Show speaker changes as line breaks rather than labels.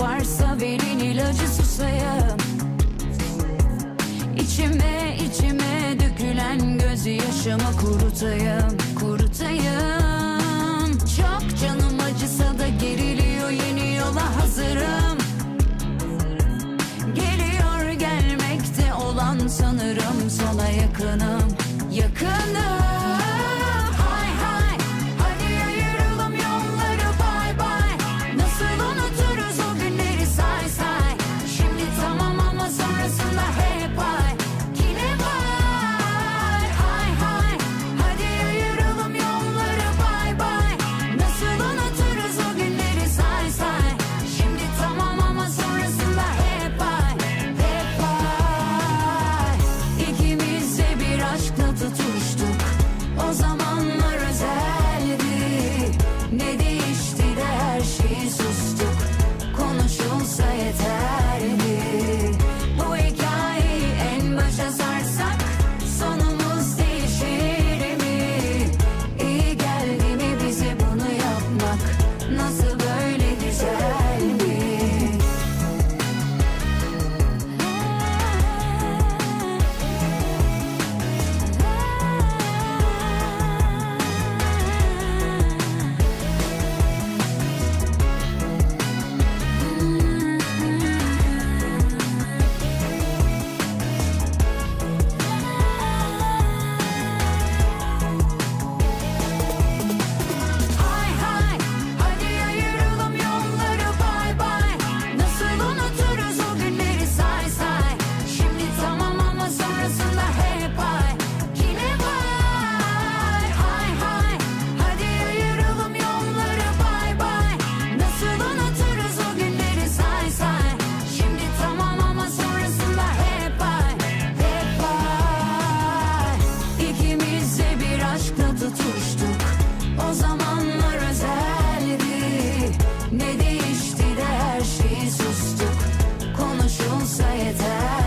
varsa verin ilacı susayım. İçime içime dökülen gözyaşımı kurutayım Kurutayım. Çok canım acısa da geriliyor yeni yola hazırım. Geliyor gelmekte olan sanırım sana yakınım Yakınım. olsa yeter